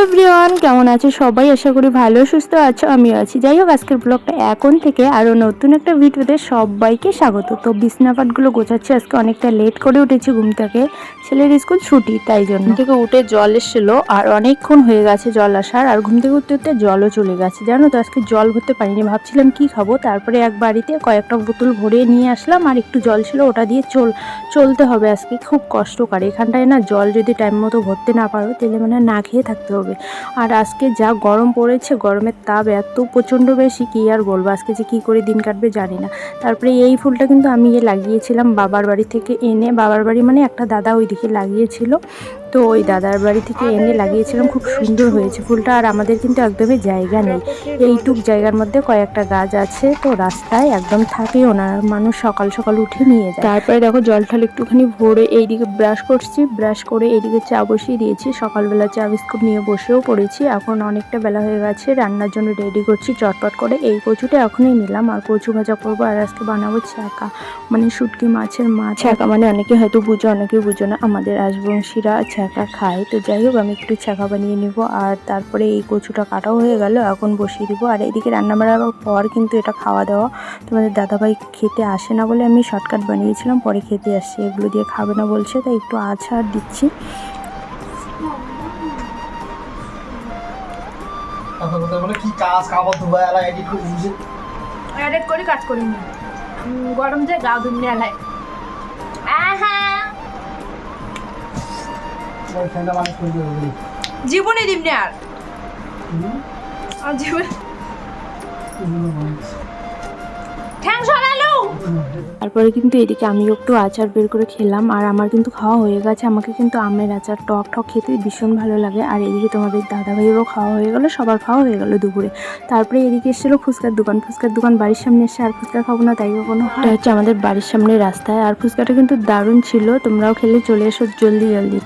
Everyone, কেমন আছে সবাই? আশা করি ভালো, সুস্থ আছো, আমিও আছি। যাই হোক, আজকের ব্লগটা এখন থেকে আরও নতুন একটা ভিডিওতে সবাইকে স্বাগত। তো বিছনাপাটগুলো গোছাচ্ছি, আজকে অনেকটা লেট করে উঠেছি ঘুম থেকে। ছেলের স্কুল ছুটি, তাই জন্য। থেকে উঠে জল এসেছিল, আর অনেকক্ষণ হয়ে গেছে জল আসার, আর ঘুম থেকে উঠতে উঠতে জলও চলে গেছে। জানো তো, আজকে জল ভরতে পারিনি, ভাবছিলাম কি খাব, তারপরে এক বাড়িতে কয়েকটা বোতল ভরে নিয়ে আসলাম, আর একটু জল ছিল, ওটা দিয়ে চল, চলতে হবে আজকে, খুব কষ্টকর। এখানটায় না জল যদি টাইম মতো ভরতে না পারো, তাহলে মানে না খেয়ে থাকতে আর আজকে যা গরম পড়েছে, গরমের তাপ এত প্রচণ্ড বেশি, কী আর বলব? আজকে যে কী করে দিন কাটবে জানি না। তারপরে এই ফুলটা কিন্তু আমি লাগিয়েছিলাম বাবার বাড়ি থেকে এনে, বাবার বাড়ি মানে একটা দাদা ওইদিকে লাগিয়েছিল। তো ওই দাদার বাড়ি থেকে এনে লাগিয়েছিলাম খুব সুন্দর হয়েছে ফুলটা আর আমাদের কিন্তু একদমই জায়গা নেই। এইটুক জায়গার মধ্যে কয়েকটা গাছ আছে তো রাস্তায় একদম থাকেও না মানুষ সকাল সকাল উঠে নিয়ে যায়। তারপরে দেখো জল টল একটুখানি ভরে এইদিকে ব্রাশ করছি ব্রাশ করে এইদিকে চা বসিয়ে দিয়েছি। সকালবেলা চা বিস্কুট নিয়ে বসেও পড়েছি এখন অনেকটা বেলা হয়ে গেছে রান্নার জন্য রেডি করছি চটপট করে এই কচুটা এখনই নিলাম আর কচু ভাজা করব আর আজকে বানাবো ছ্যাঁকা। মানে শুটকি মাছের মাছ। ছ্যাঁকা মানে অনেকে হয়তো বুঝো অনেকে বুঝো না আমাদের রাজবংশীরা ছ্যাঁকা খায় তো যাই হোক আমি একটু ছ্যাঁকা বানিয়ে নিব। আর তারপরে এই কচুটা কাটাও হয়ে গেল এখন বসিয়ে দিব। আর এদিকে রান্না বান্নার পর কিন্তু এটা খাওয়া দাওয়া। তোমাদের দাদাভাই খেতে আসে না বলে আমি শর্টকাট বানিয়েছিলাম পরে খেতে আসছে এগুলো দিয়ে খাবে না বলছে তাই একটু আছাড় দিচ্ছি। কথা কথা কি কাজ কাপড় ধোয়া এডিট করে এডিট করি কাজ করি গরম যে গা এলাই। আহা! জীবনে আর। জীবন তারপরে কিন্তু এদিকে আমি একটু আচার বের করে খেলাম আর আমার কিন্তু খাওয়া হয়ে গেছে। আমাকে কিন্তু আমের আচার টক টক খেতে ভীষণ ভালো লাগে। আর এদিকে তোমাদের দাদা ভাইয়েরও খাওয়া হয়ে গেলো সবার খাওয়া হয়ে গেল দুপুরে। তারপরে এদিকে এসেছিল ফুচকার দোকান। ফুচকার দোকান বাড়ির সামনে এসে আর ফুচকা খাব না তাই কখনো হয়? হচ্ছে আমাদের বাড়ির সামনে রাস্তায়। আর ফুচকাটা কিন্তু দারুণ ছিল। তোমরাও খেলে চলে এসো জলদি জলদি।